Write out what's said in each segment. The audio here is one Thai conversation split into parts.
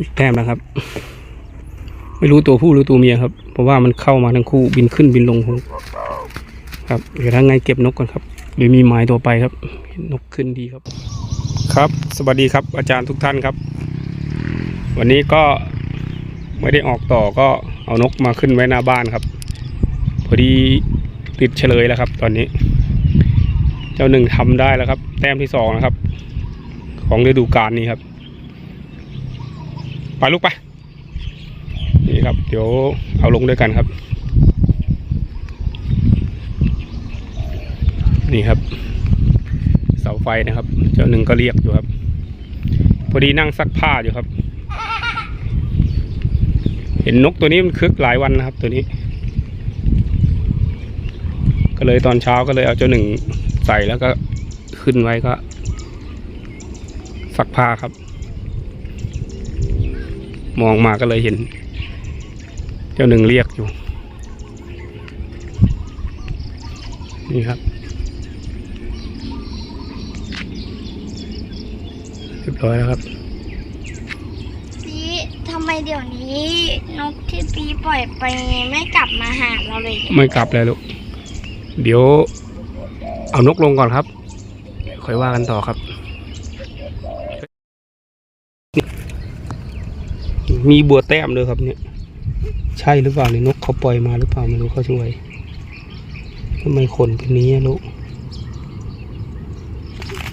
อีกแต้มนะครับ ไม่รู้ตัวผู้หรือตัวเมียครับ เพราะว่ามันเข้ามาทั้งคู่บินขึ้นบินลงครับเดี๋ยวถ้าไงเก็บนกก่อนครับหรือมีหมายตัวไปครับนนกขึ้นดีครับ ครับ สวัสดีครับ อาจารย์ทุกท่านครับ วันนี้ก็ไม่ได้ออกต่อก็เอานกมาขึ้นไว้หน้าบ้านครับ พอดีติดเฉลยแล้วครับ ตอนนี้ เจ้าหนึ่งทำได้แล้วครับ แต้มที่สองนะครับ ของฤดูกาลนี้ครับ ไปลูกไปนี่ครับ เดี๋ยวเอาลงด้วยกันครับ นี่ครับ เสาไฟนะครับ เจ้าหนึ่งก็เรียกอยู่ครับ พอดีนั่งซักผ้าอยู่ครับ เห็นนกตัวนี้มันคึกหลายวันนะครับ ตัวนี้ ก็เลยตอนเช้าก็เลยเอาเจ้าหนึ่งใส่แล้วก็ขึ้นไว้ก็ ซักผ้าครับ มองมาก็เลยเห็น เจ้าหนึ่งเรียกอยู่ นี่ครับเรียบร้อยแล้วครับปีทำไมเดี๋ยวนี้นกที่ปีปล่อยไปไม่กลับมาหาเราเลยไม่กลับเลยลูกเดี๋ยว เอานกลงก่อนครับเดี๋ยวค่อยว่ากันต่อครับ มีบัวแต้มด้วยครับเนี่ย ใช่หรือเปล่าเนี่ยนกเขาปล่อยมาหรือเปล่าไม่รู้เขาช่วยทำไมขนเป็นนี้ลูก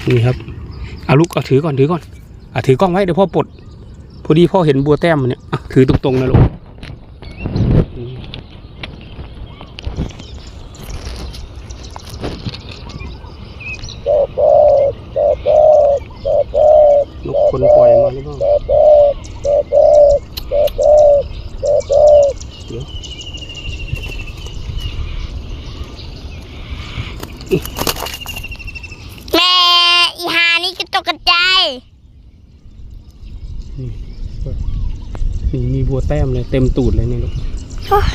นี่ครับเอาลูกเอาถือก่อนถือก่อนอะถือกล้องไว้เดี๋ยวพ่อปลดพอดีพ่อเห็นบัวแต้มมันเนี่ยถือตรงๆนะลูกอืม นกคนปล่อยมาหรือเปล่าเดี๋ยว แม่อีหานี่กระตกกระจาย นี่มีบัว แต้มเลยเต็มตูดเลยเนี่ยลูกโอ้ย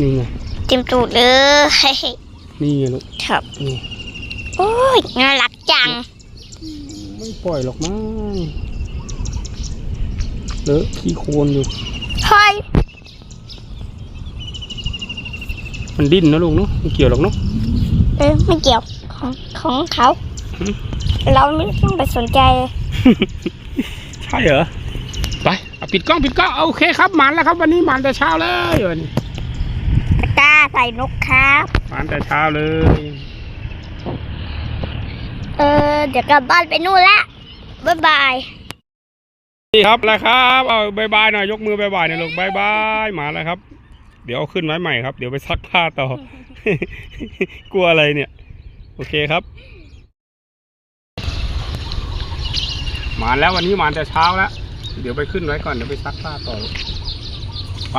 นี่ไงเต็มตูดเลยนี่ไงลูกครับนี่โอ้ยน่ารักจัง ไม่ปล่อยหรอกมั้งเลอะขี้โคลนอยู่เฮ้ยมันดิ้นนะลูกเนาะไม่เกี่ยวหรอกเนาะเออไม่เกี่ยวของของเขาหืมเราไม่ต้องไปสนใจ ใช่เหรอไปเอาปิดกล้องปิดกล้องเอาโอเคครับหมันแล้วครับ วันนี้หมันแต่เช้าเลยวันนี้ตะกร้าใส่นกครับ หมันแต่เช้าเลย เออ เดี๋ยวกลับบ้านไปนู่นละบ๊ายบาย นี่ครับแล้วครับเอาบายบายหน่อยยกมือบายบายหน่อยลูกบายบายหมาแล้วครับ เดี๋ยวเอาขึ้นไว้ใหม่ครับ เดี๋ยวไปซักผ้าต่อ กลัวอะไรเนี่ย โอเคครับหมาแล้ววันนี้หมาแต่เช้าแล้ว เดี๋ยวไปขึ้นไว้ก่อนเดี๋ยวไปซักผ้าต่อไป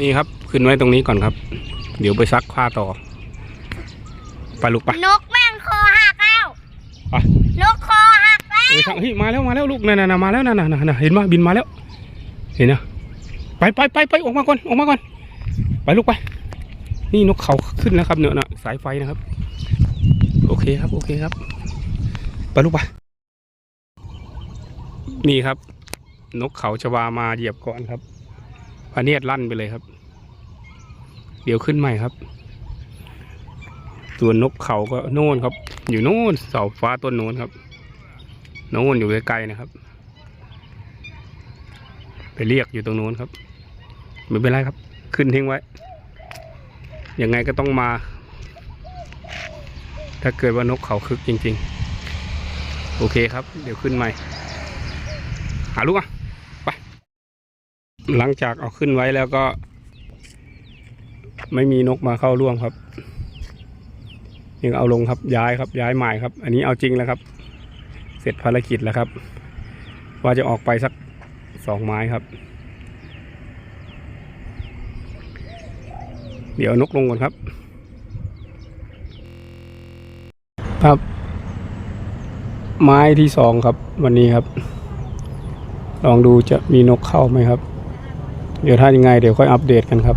นี่ครับขึ้นไว้ตรงนี้ก่อนครับ เดี๋ยวไปซักผ้าต่อ ไปลูกไปนกแม่งคอหักแล้วไปนกคอหักแล้วเออทางเฮ้ยมาแล้วมาแล้วลูกนั่นน่ะมาแล้วนั่นน่ะนั่นน่ะเห็นไหมบินมาแล้ว เห็นนะไปไปไปไปออกมาก่อนออกมาก่อน ไปลูกไป นี่นกเขาขึ้นแล้วครับเนี่ยนะสายไฟนะครับ โอเคครับโอเคครับ ไปลูกไป นี่ครับ นกเขาชวามาเหยียบก่อนครับพะเนียดลั่นไปเลยครับ เดี๋ยวขึ้นใหม่ครับส่วนนกเขาก็โน่นครับ อยู่โน่นเสาฟ้าต้นโน้นครับโน้นอยู่ไกลๆนะครับ ไปเรียกอยู่ตรงโน้นครับไม่เป็นไรครับ ขึ้นทิ้งไว้ยังไงก็ต้องมา ถ้าเกิดว่านกเขาคึกจริง ๆ โอเคครับ เดี๋ยวขึ้นใหม่ หาลูกอะไปหลังจากเอาขึ้นไว้แล้วก็ ไม่มีนกมาเข้าร่วมครับยังเอาลงครับย้ายครับย้ายหมายครับ อันนี้เอาจริงแล้วครับ เสร็จภารกิจแล้วครับ ว่าจะออกไปสักสองไม้ครับ เดี๋ยวนกลงก่อนครับ ครับ ไม้ที่สองครับ วันนี้ครับ ลองดูจะมีนกเข้าไหมครับ เดี๋ยวถ้ายังไงเดี๋ยวค่อยอัปเดตกันครับ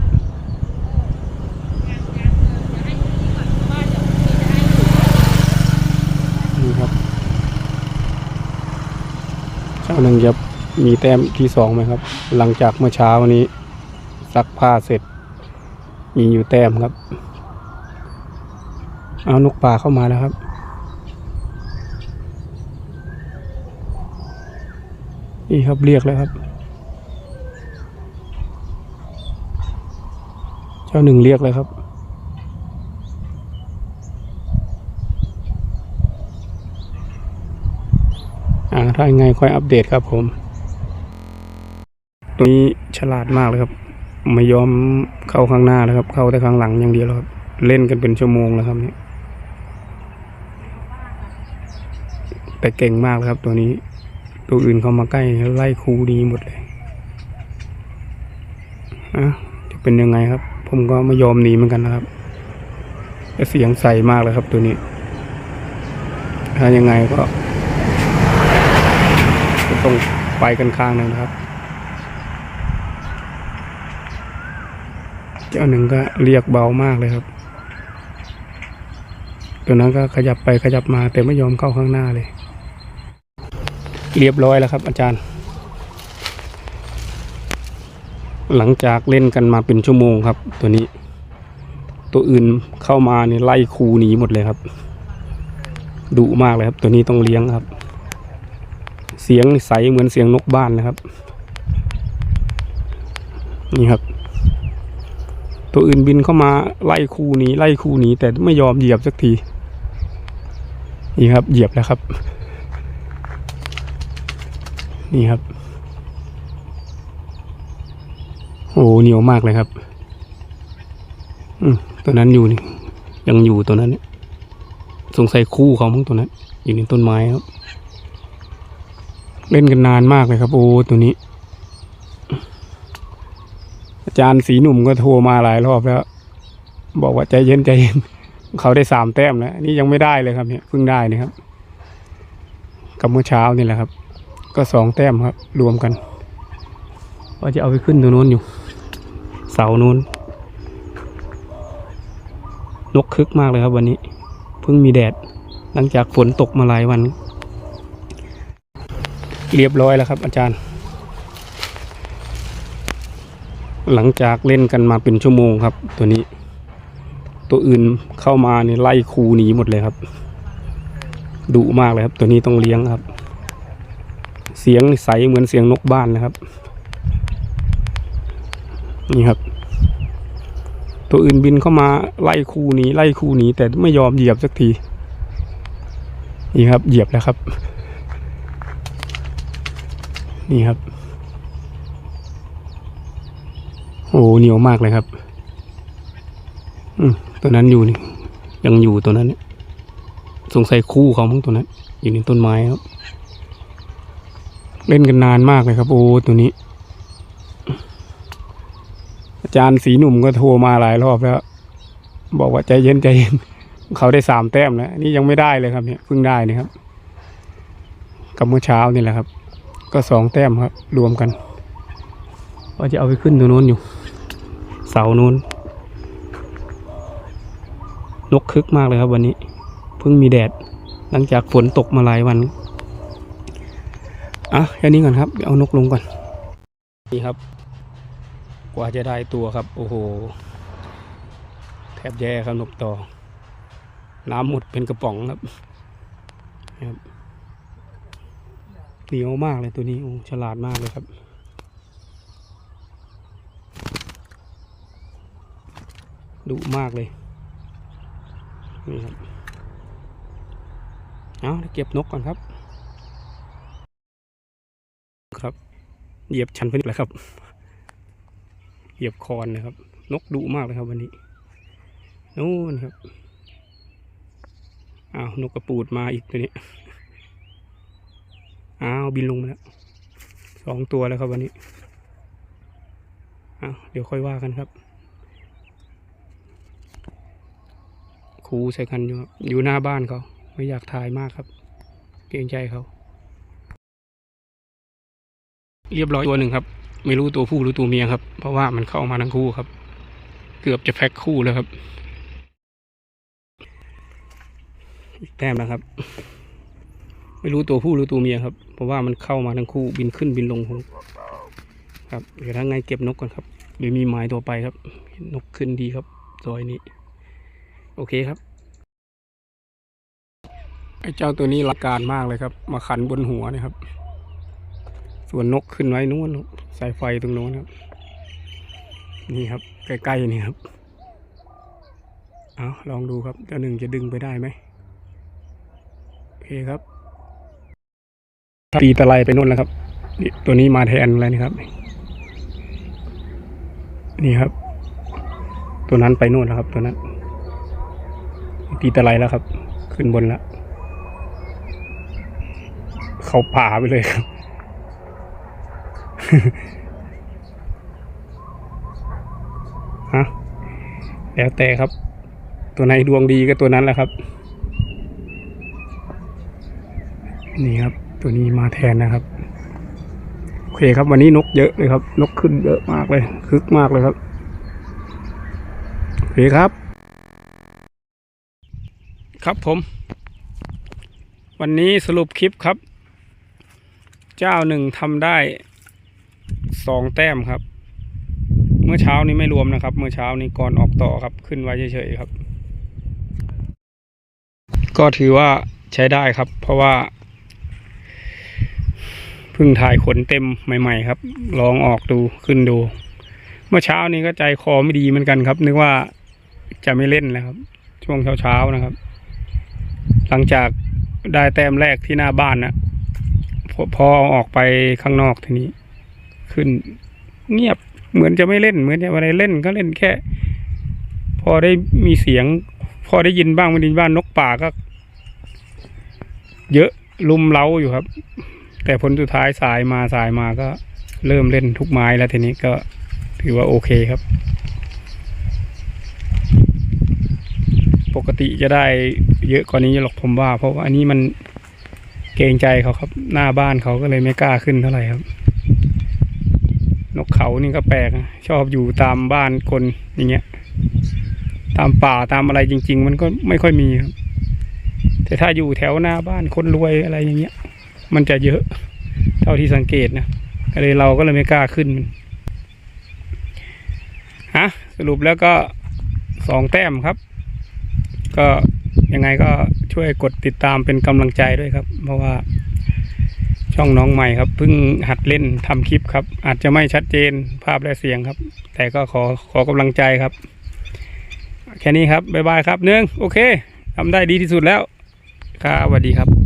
นี่ครับเจ้าหนึ่งจะมีแต้มที่สองไหมครับ หลังจากเมื่อเช้านี้ซักผ้าเสร็จ มีอยู่แต้มครับ เอานกป่าเข้ามาแล้วครับ นี่ครับเรียกแล้วครับ เจ้าหนึ่งเรียกแล้วครับ อ่าถ้ายังไงค่อยอัปเดตครับผม ตัวนี้ฉลาดมากเลยครับ ไม่ยอมเข้าข้างหน้าแล้วครับ เข้าแต่ข้างหลังอย่างเดียวแล้วครับ เล่นกันเป็นชั่วโมงแล้วครับเนี่ยแต่เก่งมากเลยครับตัวนี้ ตัวอื่นเข้ามาใกล้ไล่ครูดีหมดเลยอะจะเป็นยังไงครับ ผมก็ไม่ยอมหนีเหมือนกันนะครับเสียงใสมากเลยครับตัวนี้ ถ้ายังไงก็ต้องไปกันข้างหนึ่งนะครับ เจ้าหนึ่งก็เรียกเบามากเลยครับ ตัวนั้นก็ขยับไปขยับมาแต่ไม่ยอมเข้าข้างหน้าเลย เรียบร้อยแล้วครับ อาจารย์ หลังจากเล่นกันมาเป็นชั่วโมงครับ ตัวนี้ ตัวอื่นเข้ามาเนี่ยไล่คูหนีหมดเลยครับดุมากเลยครับ ตัวนี้ต้องเลี้ยงครับ เสียงใสเหมือนเสียงนกบ้านนะครับ นี่ครับ ตัวอื่นบินเข้ามาไล่คูหนีไล่คูหนีแต่ไม่ยอมเหยียบสักที นี่ครับ เหยียบแล้วครับ นี่ครับ โอ้เหนียวมากเลยครับ อืมตัวนั้นอยู่นี่ยังอยู่ตัวนั้นเนี่ยสงสัยคู่เขามั้งตัวนั้น อยู่ในต้นไม้ครับ เล่นกันนานมากเลยครับ โอ้ตัวนี้ อาจารย์สีหนุ่มก็โทรมาหลายรอบแล้ว บอกว่าใจเย็นใจเย็นเขาได้สามแต้มแล้วนี่ยังไม่ได้เลยครับเนี่ยเพิ่งได้นะครับ กับเมื่อเช้านี่แหละครับ ก็สองแต้มครับ รวมกันว่าจะเอาไปขึ้นตรงนู้นอยู่ เสานู้น นกคึกมากเลยครับวันนี้ เพิ่งมีแดด หลังจากฝนตกมาหลายวัน เรียบร้อยแล้วครับ อาจารย์ หลังจากเล่นกันมาเป็นชั่วโมงครับ ตัวนี้ ตัวอื่นเข้ามาเนี่ไล่คูหนีหมดเลยครับดุมากเลยครับ ตัวนี้ต้องเลี้ยงครับ เสียงใสเหมือนเสียงนกบ้านนะครับ นี่ครับ ตัวอื่นบินเข้ามาไล่คูหนี้ไล่คูหนี้แต่ไม่ยอมเหยียบสักที นี่ครับ เหยียบแล้วครับ นี่ครับ โอ้เหนียวมากเลยครับ อืมตัวนั้นอยู่นี่ยังอยู่ตัวนั้นเนี่ยสงสัยคู่เขามั้งตัวนั้น อยู่ในต้นไม้ครับ เล่นกันนานมากเลยครับ โอ้ตัวนี้ อาจารย์สีหนุ่มก็โทรมาหลายรอบแล้ว บอกว่าใจเย็นใจเย็น เขาได้สามแต้มแล้วนี่ยังไม่ได้เลยครับเนี่ยเพิ่งได้นี่ครับกับเมื่อเช้านี่แหละครับ ก็สองแต้มครับ รวมกันว่าจะเอาไปขึ้นตรงนู้นอยู่ เสานู้น นกคึกมากเลยครับวันนี้ เพิ่งมีแดด หลังจากฝนตกมาหลายวัน อะแค่นี้ก่อนครับเดี๋ยวเอานกลงก่อน นี่ครับ กว่าจะได้ตัวครับ โอ้โห แทบแย่ครับนกต่อ น้ำหมดเป็นกระป๋องครับครับเหนียวมากเลยตัวนี้โอ้ฉลาดมากเลยครับดุมากเลย นี่ครับ เอาเก็บนกก่อนครับ เหยียบชันไปนิดแล้วครับ เหยียบคอนนะครับ นกดุมากเลยครับวันนี้นู่นครับอ้าวนกกระปูดมาอีกตัวนี้อ้าวบินลงมาแล้วสองตัวแล้วครับวันนี้อ้าวเดี๋ยวค่อยว่ากันครับครูใส่กันอยู่ครับอยู่หน้าบ้านเขา ไม่อยากถ่ายมากครับ เกรงใจเขา เรียบร้อยตัวหนึ่งครับ ไม่รู้ตัวผู้หรือตัวเมียครับ เพราะว่ามันเข้ามาทั้งคู่ครับ เกือบจะแพ็คคู่แล้วครับอีกแต้มนะครับ ไม่รู้ตัวผู้หรือตัวเมียครับ เพราะว่ามันเข้ามาทั้งคู่บินขึ้นบินลงครับเดี๋ยวถ้าไงเก็บนกก่อนครับเดี๋ยวมีหมายตัวไปครับ นกขึ้นดีครับซอยนี้ โอเคครับไอ้เจ้าตัวนี้รักการมากเลยครับ มาขันบนหัวนะครับ ส่วนนกขึ้นไว้นู้นสายไฟตรงโน้นครับ นี่ครับ ใกล้ๆนี่ครับ เอาลองดูครับเจ้าหนึ่งจะดึงไปได้ไหมโอเคครับตีตะไลไปนู่นแล้วครับนี่ตัวนี้มาแทนแล้วนี่ครับ นี่ครับ ตัวนั้นไปนู่นแล้วครับ ตัวนั้น ตีตะไลแล้วครับ ขึ้นบนแล้ว เขาป่าไปเลยครับ ฮะแล้วแต่ครับ ตัวไหนดวงดีก็ตัวนั้นแหละครับ นี่ครับ ตัวนี้มาแทนนะครับโอเคครับ วันนี้นกเยอะเลยครับ นกขึ้นเยอะมากเลยคึกมากเลยครับโอเคครับ ครับผม วันนี้สรุปคลิปครับ เจ้าหนึ่งทำได้ สองแต้มครับ เมื่อเช้านี้ไม่รวมนะครับ เมื่อเช้านี้ก่อนออกต่อครับ ขึ้นไว้เฉยๆครับ ก็ถือว่าใช้ได้ครับ เพราะว่าเพิ่งถ่ายขนเต็มใหม่ ๆ ครับ ลองออกดูขึ้นดู เมื่อเช้านี้ก็ใจคอไม่ดีเหมือนกันครับ นึกว่าจะไม่เล่นแล้วครับ ช่วงเช้าๆนะครับ หลังจากได้แต้มแรกที่หน้าบ้านนะพอพอเอาออกไปข้างนอกทีนี้ ขึ้น เงียบเหมือนจะไม่เล่น เหมือนจะอะไรเล่นก็เล่นแค่ พอได้มีเสียง พอได้ยินบ้างไม่ได้ยินบ้างนกป่าก็ เยอะลุมเล้าอยู่ครับ แต่ผลสุดท้ายสายมาสายมาก็ เริ่มเล่นทุกไม้แล้วทีนี้ก็ถือว่าโอเคครับ ปกติจะได้เยอะกว่านี้หรอกผมว่า เพราะว่าอันนี้มันเกรงใจเขาครับ หน้าบ้านเขาก็เลยไม่กล้าขึ้นเท่าไหร่ครับ นกเขานี่ก็แปลกชอบอยู่ตามบ้านคนอย่างเงี้ย ตามป่าตามอะไรจริง ๆ มันก็ไม่ค่อยมีครับ แต่ถ้าอยู่แถวหน้าบ้านคนรวยอะไรอย่างเงี้ย มันจะเยอะ เท่าที่สังเกตนะก็เลยเราก็เลยไม่กล้าขึ้นมันฮะสรุปแล้วก็สองแต้มครับ ก็ยังไงก็ช่วยกดติดตามเป็นกำลังใจด้วยครับ เพราะว่า ช่องน้องใหม่ครับเพิ่งหัดเล่นทำคลิปครับ อาจจะไม่ชัดเจนภาพและเสียงครับ แต่ก็ขอขอกำลังใจครับ แค่นี้ครับบ๊ายบายครับเนื่องโอเคทำได้ดีที่สุดแล้วครับสวัสดีครับ